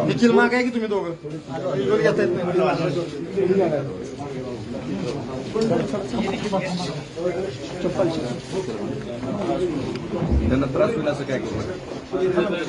निखिल माग आहे की तुम्ही दोघं? घेता येत नाही. त्यांना त्रास होईल असं काय करू?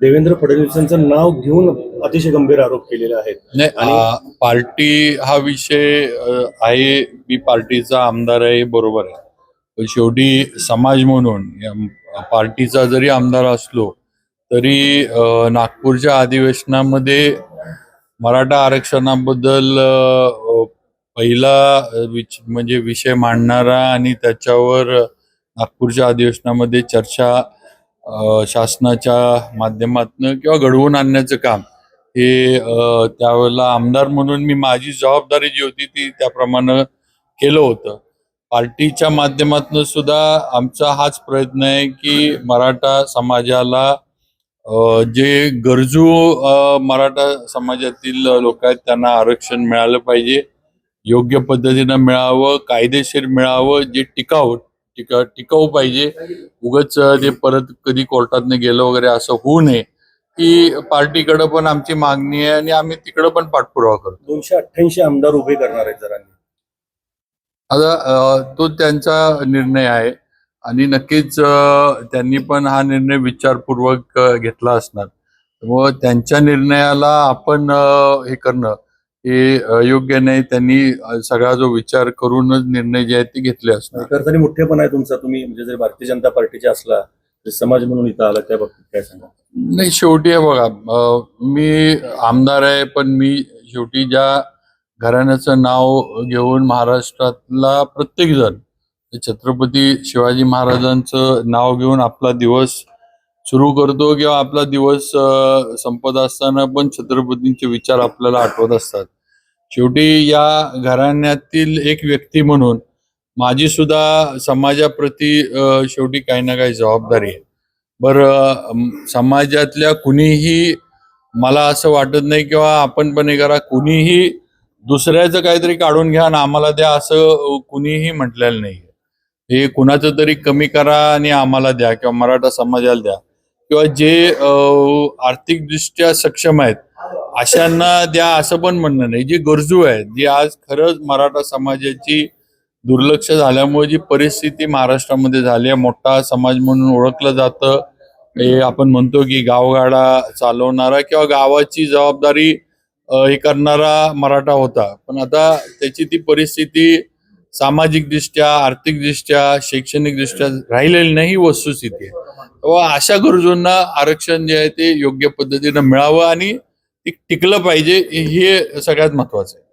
देवेंद्र फडणवीसांचं नाव घेऊन अतिशय गंभीर आरोप केलेले आहेत. नाही आ, पार्टी हा विषय अ, आहे मी पार्टीचा आमदार आहे बरोबर आहे. पण शेवटी समाज म्हणून या पार्टीचा जरी आमदार असलो तरी नागपूरच्या अधिवेशनामध्ये मराठा आरक्षणाबद्दल पहिला विच- म्हणजे विषय मांडणारा आणि त्याच्यावर नागपूरच्या अधिवेशनामध्ये चर्चा शासनाच्या माध्यमातून किंवा घडवून आणण्याचं काम हे त्यावेळेला आमदार म्हणून मी माझी जबाबदारी जी होती ती त्याप्रमाणे केलं होतं. पार्टीच्या माध्यमातून सुद्धा आमचा हाच प्रयत्न आहे की मराठा समाजाला जे गरजू मराठा समाजातील लोक आहेत त्यांना आरक्षण मिळालं पाहिजे. योग्य पद्धतीनं मिळावं कायदेशीर मिळावं जे टिकाऊ टिका टिकाऊ पाहिजे. उगच ते परत कधी कोर्टात गेलं वगैरे असं होऊ नये. ही पार्टीकडे पण आमची मागणी आहे आणि आम्ही तिकडे पण पाठपुरावा करतो. दोनशे अठ्ठ्याऐंशी आमदार उभे करणार आहेत जरांनी आता तो त्यांचा निर्णय आहे. आणि नक्कीच त्यांनी पण हा निर्णय विचारपूर्वक घेतला असणार. व त्यांच्या निर्णयाला आपण हे करणं हे योग्य नाही. त्यांनी सगळा जो विचार करूनच निर्णय जे आहेत ते घेतले असणार. मोठेपण आहे तुमचा. तुम्ही म्हणजे जर भारतीय जनता पार्टीचे असला तर समाज म्हणून इथं आला त्या बाबतीत काय सांगा नाही शेवटी आहे बघा मी आमदार आहे पण मी शेवटी ज्या घराण्याचं नाव घेऊन महाराष्ट्रातला प्रत्येक जण छत्रपती शिवाजी महाराजांचं नाव घेऊन आपला दिवस सुरू करतो किंवा आपला दिवस संपत असताना पण छत्रपतींचे विचार आपल्याला आठवत असतात. शेवटी या घराण्यातील एक व्यक्ती म्हणून माझी सुद्धा समाजाप्रती शेवटी काही ना काही जबाबदारी आहे. बरं समाजातल्या कुणीही मला असं वाटत नाही किंवा आपण पण हे करा कुणीही दुसऱ्याचं काहीतरी काढून घ्या आणि आम्हाला द्या असं कुणीही म्हटलेलं नाही. हे कुणाचं तरी कमी करा आणि आम्हाला द्या किंवा मराठा समाजाला द्या. किंवा जे आर्थिकदृष्ट्या सक्षम आहेत अशांना द्या असं पण म्हणणं नाही. जे गरजू आहेत जे आज खरंच मराठा समाजाची दुर्लक्ष झाल्यामुळे जी परिस्थिती महाराष्ट्रामध्ये झाली आहे मोठा समाज म्हणून ओळखलं जातं. हे आपण म्हणतो की गावगाडा चालवणारा किंवा गावाची जबाबदारी हे करणारा मराठा होता. पण आता त्याची ती परिस्थिती सामाजिकदृष्ट्या आर्थिकदृष्ट्या शैक्षणिकदृष्ट्या राहिलेली नाही ही वस्तुस्थिती. आहे तेव्हा अशा गरजूंना आरक्षण जे आहे ते योग्य पद्धतीनं मिळावं आणि ते टिकलं पाहिजे हे सगळ्यात महत्वाचं आहे.